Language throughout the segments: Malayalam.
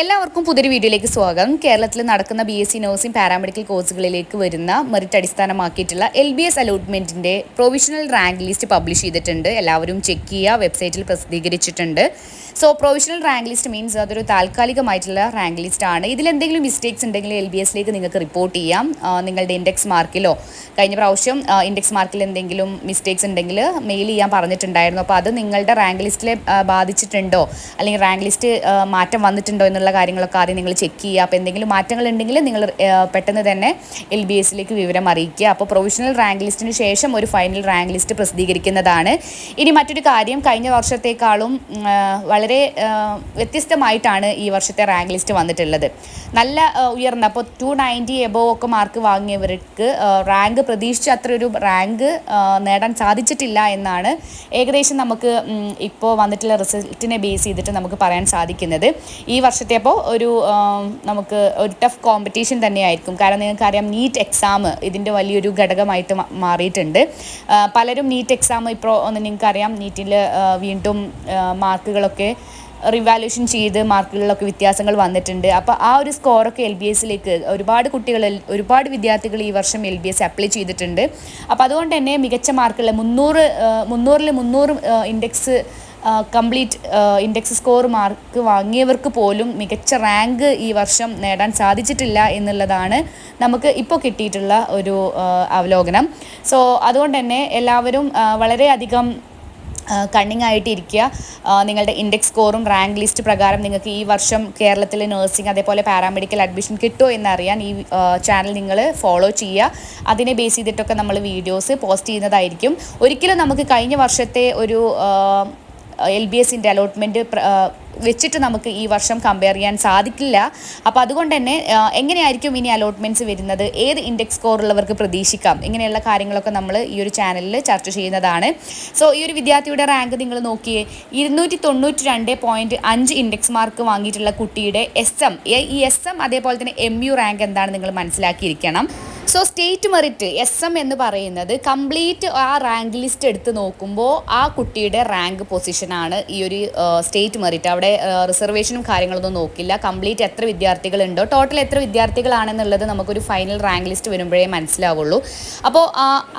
എല്ലാവർക്കും പുതിയൊരു വീഡിയോയിലേക്ക് സ്വാഗതം. കേരളത്തിൽ നടക്കുന്ന B S C nursing paramedical കോഴ്സുകളിലേക്ക് വരുന്ന മെറിറ്റ് അടിസ്ഥാനമാക്കിയിട്ടുള്ള എൽ ബി എസ് അലോട്ട്മെന്റിന്റെ പ്രൊവിഷണൽ റാങ്ക് ലിസ്റ്റ് പബ്ലിഷ് ചെയ്തിട്ടുണ്ട്. എല്ലാവരും ചെക്ക് ചെയ്യുക വെബ്സൈറ്റിൽ പ്രസിദ്ധീകരിച്ചിട്ടുണ്ട്. So provisional rank list means അതൊരു താൽക്കാലികമായിട്ടുള്ള റാങ്ക് ലിസ്റ്റ് ആണ്. ഇതിൽ എന്തെങ്കിലും മിസ്റ്റേക്സ് ഉണ്ടെങ്കിൽ എൽ ബി എസിലേക്ക് നിങ്ങൾക്ക് റിപ്പോർട്ട് ചെയ്യാം. നിങ്ങളുടെ ഇൻഡെക്സ് മാർക്കിലോ കഴിഞ്ഞ പ്രാവശ്യം ഇൻഡെക്സ് മാർക്കിൽ എന്തെങ്കിലും മിസ്റ്റേക്സ് ഉണ്ടെങ്കിൽ മെയിൽ ചെയ്യാൻ പറഞ്ഞിട്ടുണ്ടായിരുന്നു. അപ്പോൾ അത് നിങ്ങളുടെ റാങ്ക് ലിസ്റ്റിലെ ബാധിച്ചിട്ടുണ്ടോ? അല്ലെങ്കിൽ റാങ്ക് ലിസ്റ്റ് മാറ്റം വന്നിട്ടുണ്ടോ എന്നുള്ള കാര്യങ്ങളൊക്കെ ആദ്യം നിങ്ങൾ ചെക്ക് ചെയ്യുക. അപ്പോൾ എന്തെങ്കിലും മാറ്റങ്ങൾ ഉണ്ടെങ്കിൽ നിങ്ങൾ പെട്ടെന്ന് തന്നെ എൽ ബി എസിലേക്ക് വിവരം അറിയിക്കുക. അപ്പോൾ പ്രൊവിഷണൽ റാങ്ക് ലിസ്റ്റിന് ശേഷം ഒരു ഫൈനൽ റാങ്ക് ലിസ്റ്റ് പ്രസിദ്ധീകരിക്കുന്നതാണ്. ഇനി മറ്റൊരു കാര്യം കഴിഞ്ഞ വർഷത്തേക്കാളും വളരെ വ്യത്യസ്തമായിട്ടാണ് ഈ വർഷത്തെ റാങ്ക് ലിസ്റ്റ് വന്നിട്ടുള്ളത്. നല്ല ഉയർന്ന അപ്പോൾ ടു നയന്റി എബോ ഒക്കെ മാർക്ക് വാങ്ങിയവർക്ക് റാങ്ക് പ്രതീക്ഷിച്ച അത്ര ഒരു റാങ്ക് നേടാൻ സാധിച്ചിട്ടില്ല എന്നാണ് ഏകദേശം നമുക്ക് ഇപ്പോൾ വന്നിട്ടുള്ള റിസൾട്ടിനെ ബേസ് ചെയ്തിട്ട് നമുക്ക് പറയാൻ സാധിക്കുന്നത്. ഈ വർഷത്തെ അപ്പോൾ ഒരു നമുക്ക് ഒരു ടഫ് കോമ്പറ്റീഷൻ തന്നെയായിരിക്കും. കാരണം നിങ്ങൾക്കറിയാം നീറ്റ് എക്സാം ഇതിന്റെ വലിയൊരു ഘടകമായിട്ട് മാറിയിട്ടുണ്ട്. പലരും നീറ്റ് എക്സാം ഇപ്പോൾ ഒന്ന് നിങ്ങൾക്കറിയാം നീറ്റിൽ വീണ്ടും മാർക്കുകളൊക്കെ റിവാലുവേഷൻ ചെയ്ത് മാർക്കുകളിലൊക്കെ വ്യത്യാസങ്ങൾ വന്നിട്ടുണ്ട്. അപ്പോൾ ആ ഒരു സ്കോറൊക്കെ എൽ ബി എസിലേക്ക് ഒരുപാട് കുട്ടികൾ ഒരുപാട് വിദ്യാർത്ഥികൾ ഈ വർഷം എൽ ബി എസ് അപ്ലൈ ചെയ്തിട്ടുണ്ട്. അപ്പോൾ അതുകൊണ്ട് തന്നെ മികച്ച മാർക്കുള്ള മുന്നൂറ് മുന്നൂറിൽ മുന്നൂറ് index complete index score mark വാങ്ങിയവർക്ക് പോലും മികച്ച റാങ്ക് ഈ വർഷം നേടാൻ സാധിച്ചിട്ടില്ല എന്നുള്ളതാണ് നമുക്ക് ഇപ്പോൾ കിട്ടിയിട്ടുള്ള ഒരു അവലോകനം. സോ അതുകൊണ്ട് തന്നെ എല്ലാവരും വളരെയധികം കണ്ണിങ് ആയിട്ട് ഇരിക്കുക നിങ്ങളുടെ ഇൻഡെക്സ് സ്കോറും റാങ്ക് ലിസ്റ്റ് പ്രകാരം നിങ്ങൾക്ക് ഈ വർഷം കേരളത്തിലെ നഴ്സിംഗ് അതേപോലെ പാരാമെഡിക്കൽ അഡ്മിഷൻ കിട്ടുമോ എന്നറിയാൻ ഈ ചാനൽ നിങ്ങൾ ഫോളോ ചെയ്യുക. അതിനെ ബേസ് ചെയ്തിട്ടൊക്കെ നമ്മൾ വീഡിയോസ് പോസ്റ്റ് ചെയ്യുന്നതായിരിക്കും. ഒരിക്കലും നമുക്ക് കഴിഞ്ഞ വർഷത്തെ ഒരു എൽ ബി എസിന്റെ അലോട്ട്മെന്റ് വെച്ചിട്ട് നമുക്ക് ഈ വർഷം കമ്പയർ ചെയ്യാൻ സാധിക്കില്ല. അപ്പോൾ അതുകൊണ്ട് തന്നെ എങ്ങനെയായിരിക്കും ഇനി അലോട്ട്മെന്റ്സ് വരുന്നത്? ഏത് ഇൻഡെക്സ് സ്കോർ ഉള്ളവർക്ക് പ്രതീക്ഷിക്കാം? ഇങ്ങനെയുള്ള കാര്യങ്ങളൊക്കെ നമ്മൾ ഈ ഒരു ചാനലിൽ ചർച്ച ചെയ്യുന്നതാണ്. സോ ഈ ഒരു വിദ്യാർത്ഥിയുടെ റാങ്ക് നിങ്ങൾ നോക്കിയേ ഇരുന്നൂറ്റി തൊണ്ണൂറ്റി രണ്ട് പോയിന്റ് അഞ്ച് ഇൻഡെക്സ് മാർക്ക് വാങ്ങിയിട്ടുള്ള കുട്ടിയുടെ എസ് എം ഈ എസ് എം അതേപോലെ തന്നെ എം യു റാങ്ക് എന്താണ് നിങ്ങൾ മനസ്സിലാക്കിയിരിക്കണം. So state merit S M എന്ന് പറയുന്നത് കംപ്ലീറ്റ് ആ റാങ്ക് ലിസ്റ്റ് എടുത്ത് നോക്കുമ്പോൾ ആ കുട്ടിയുടെ റാങ്ക് പൊസിഷനാണ് ഈ ഒരു സ്റ്റേറ്റ് മെറിറ്റ് അവിടെ റിസർവേഷനും കാര്യങ്ങളൊന്നും നോക്കില്ല. കംപ്ലീറ്റ് എത്ര വിദ്യാർത്ഥികളുണ്ടോ ടോട്ടൽ എത്ര വിദ്യാർത്ഥികളാണെന്നുള്ളത് നമുക്കൊരു ഫൈനൽ റാങ്ക് ലിസ്റ്റ് വരുമ്പോഴേ മനസ്സിലാവുള്ളൂ. അപ്പോൾ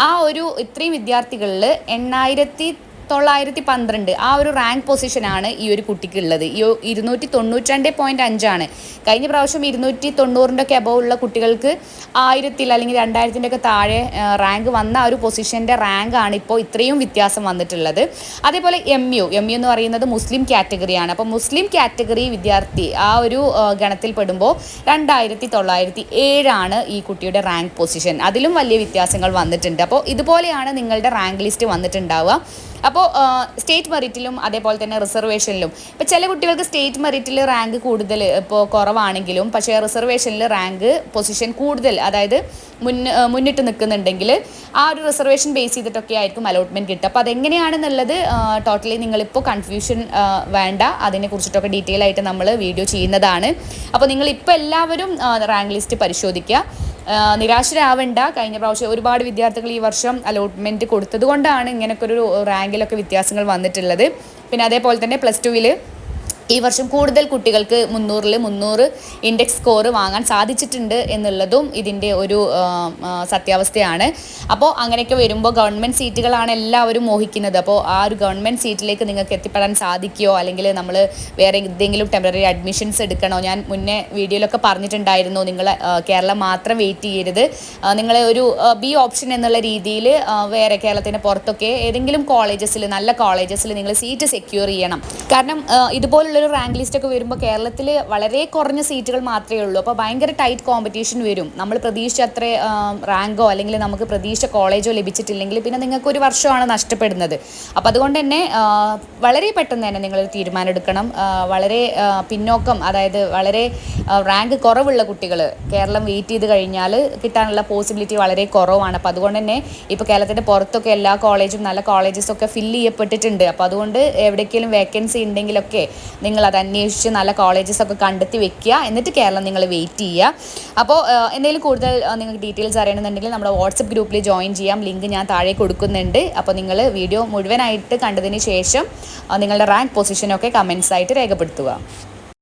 ആ ഒരു ഇത്രയും വിദ്യാർത്ഥികളിൽ എണ്ണായിരത്തി തൊള്ളായിരത്തി പന്ത്രണ്ട് ആ ഒരു റാങ്ക് പൊസിഷനാണ് ഈ ഒരു കുട്ടിക്ക് ഉള്ളത് ഈ ഇരുന്നൂറ്റി തൊണ്ണൂറ്റി രണ്ട് പോയിന്റ് അഞ്ചാണ്. കഴിഞ്ഞ പ്രാവശ്യം ഇരുന്നൂറ്റി തൊണ്ണൂറിന്റെ ഒക്കെ അബവ് ഉള്ള കുട്ടികൾക്ക് ആയിരത്തിൽ അല്ലെങ്കിൽ രണ്ടായിരത്തിന്റെ ഒക്കെ താഴെ റാങ്ക് വന്ന ആ ഒരു പൊസിഷന്റെ റാങ്കാണ് ഇപ്പോൾ ഇത്രയും വ്യത്യാസം വന്നിട്ടുള്ളത്. അതേപോലെ എം യു എം യു എന്ന് പറയുന്നത് മുസ്ലിം കാറ്റഗറിയാണ് അപ്പോൾ മുസ്ലിം കാറ്റഗറി വിദ്യാർത്ഥി ആ ഒരു ഗണത്തിൽ പെടുമ്പോൾ രണ്ടായിരത്തി തൊള്ളായിരത്തി ഏഴാണ് ഈ കുട്ടിയുടെ റാങ്ക് പൊസിഷൻ അതിലും വലിയ വ്യത്യാസങ്ങൾ വന്നിട്ടുണ്ട്. അപ്പോൾ ഇതുപോലെയാണ് നിങ്ങളുടെ റാങ്ക് ലിസ്റ്റ് വന്നിട്ടുണ്ടാവുക. അപ്പോൾ സ്റ്റേറ്റ് മെറിറ്റിലും അതേപോലെ തന്നെ റിസർവേഷനിലും. ഇപ്പോൾ ചില കുട്ടികൾക്ക് സ്റ്റേറ്റ് മെറിറ്റിൽ റാങ്ക് കൂടുതൽ ഇപ്പോൾ കുറവാണെങ്കിലും പക്ഷേ റിസർവേഷനിൽ റാങ്ക് പൊസിഷൻ കൂടുതൽ അതായത് മുൻ മുന്നിട്ട് നിൽക്കുന്നുണ്ടെങ്കിൽ ആ ഒരു റിസർവേഷൻ ബേസ് ചെയ്തിട്ടൊക്കെ ആയിരിക്കും അലോട്ട്മെന്റ് കിട്ടുക. അപ്പോൾ അതെങ്ങനെയാണെന്നുള്ളത് ടോട്ടലി നിങ്ങളിപ്പോൾ കൺഫ്യൂഷൻ വേണ്ട. അതിനെക്കുറിച്ചിട്ടൊക്കെ ഡീറ്റെയിൽ ആയിട്ട് നമ്മൾ വീഡിയോ ചെയ്യുന്നതാണ്. അപ്പോൾ നിങ്ങൾ ഇപ്പോൾ എല്ലാവരും റാങ്ക് ലിസ്റ്റ് പരിശോധിക്കുക. നിരാശരാവണ്ട. കഴിഞ്ഞ പ്രാവശ്യം ഒരുപാട് വിദ്യാർത്ഥികൾ ഈ വർഷം അലോട്ട്മെന്റ് കൊടുത്തത് കൊണ്ടാണ് ഇങ്ങനെയൊക്കെ ഒരു റാങ്കിലൊക്കെ വ്യത്യാസങ്ങൾ വന്നിട്ടുള്ളത്. പിന്നെ അതേപോലെ തന്നെ പ്ലസ് ടുവിൽ ഈ വർഷം കൂടുതൽ കുട്ടികൾക്ക് മുന്നൂറിൽ മുന്നൂറ് ഇൻഡെക്സ് സ്കോർ വാങ്ങാൻ സാധിച്ചിട്ടുണ്ട് എന്നുള്ളതും ഇതിന്റെ ഒരു സത്യാവസ്ഥയാണ്. അപ്പോൾ അങ്ങനെയൊക്കെ വരുമ്പോൾ ഗവൺമെന്റ് സീറ്റുകളാണ് എല്ലാവരും മോഹിക്കുന്നത്. അപ്പോൾ ആ ഒരു ഗവൺമെന്റ് സീറ്റിലേക്ക് നിങ്ങൾക്ക് എത്തിപ്പെടാൻ സാധിക്കുമോ അല്ലെങ്കിൽ നമ്മൾ വേറെ എന്തെങ്കിലും ടെമ്പററി അഡ്മിഷൻസ് എടുക്കണോ? ഞാൻ മുന്നേ വീഡിയോയിലൊക്കെ പറഞ്ഞിട്ടുണ്ടായിരുന്നു നിങ്ങൾ കേരളം മാത്രം വെയിറ്റ് ചെയ്യരുത്. നിങ്ങൾ ഒരു ബി ഓപ്ഷൻ എന്നുള്ള രീതിയിൽ വേറെ കേരളത്തിന് പുറത്തൊക്കെ ഏതെങ്കിലും കോളേജസിൽ നല്ല കോളേജസിൽ നിങ്ങൾ സീറ്റ് സെക്യൂർ ചെയ്യണം. കാരണം ആ, ഇതുപോലുള്ളൊരു റാങ്ക് ലിസ്റ്റ് ഒക്കെ വരുമ്പോൾ കേരളത്തിൽ വളരെ കുറഞ്ഞ സീറ്റുകൾ മാത്രമേ ഉള്ളൂ. അപ്പോൾ ഭയങ്കര ടൈറ്റ് കോമ്പറ്റീഷൻ വരും. നമ്മൾ പ്രതീക്ഷിച്ച അത്ര റാങ്കോ അല്ലെങ്കിൽ നമുക്ക് പ്രതീക്ഷിച്ച കോളേജോ ലഭിച്ചിട്ടില്ലെങ്കിൽ പിന്നെ നിങ്ങൾക്ക് ഒരു വർഷമാണ് നഷ്ടപ്പെടുന്നത്. അപ്പോൾ അതുകൊണ്ട് തന്നെ വളരെ പെട്ടെന്ന് തന്നെ നിങ്ങളൊരു തീരുമാനം എടുക്കണം വളരെ പിന്നോക്കം അതായത് വളരെ റാങ്ക് കുറവുള്ള കുട്ടികൾ കേരളം വെയിറ്റ് ചെയ്ത് കഴിഞ്ഞാൽ കിട്ടാനുള്ള പോസിബിലിറ്റി വളരെ കുറവാണ്. അപ്പോൾ അതുകൊണ്ട് തന്നെ ഇപ്പോൾ കേരളത്തിന്റെ പുറത്തൊക്കെ എല്ലാ കോളേജും നല്ല കോളേജസൊക്കെ ഫില്ല് ചെയ്യപ്പെട്ടിട്ടുണ്ട്. അപ്പോൾ അതുകൊണ്ട് എവിടേക്കെങ്കിലും വേക്കൻസി ഉണ്ടെങ്കിലൊക്കെ നിങ്ങൾ അത് അന്വേഷിച്ച് നല്ല കോളേജസ് ഒക്കെ കണ്ടെത്തി വെക്കുക. എന്നിട്ട് കേരളം നിങ്ങൾ വെയിറ്റ് ചെയ്യുക. അപ്പോൾ എന്തെങ്കിലും കൂടുതൽ നിങ്ങൾക്ക് ഡീറ്റെയിൽസ് അറിയണമെന്നുണ്ടെങ്കിൽ നമ്മുടെ വാട്സപ്പ് ഗ്രൂപ്പിൽ ജോയിൻ ചെയ്യാം. ലിങ്ക് ഞാൻ താഴെ കൊടുക്കുന്നുണ്ട്. അപ്പോൾ നിങ്ങൾ വീഡിയോ മുഴുവനായിട്ട് കണ്ടതിന് ശേഷം നിങ്ങളുടെ റാങ്ക് പൊസിഷനൊക്കെ കമൻസ് ആയിട്ട് രേഖപ്പെടുത്തുക.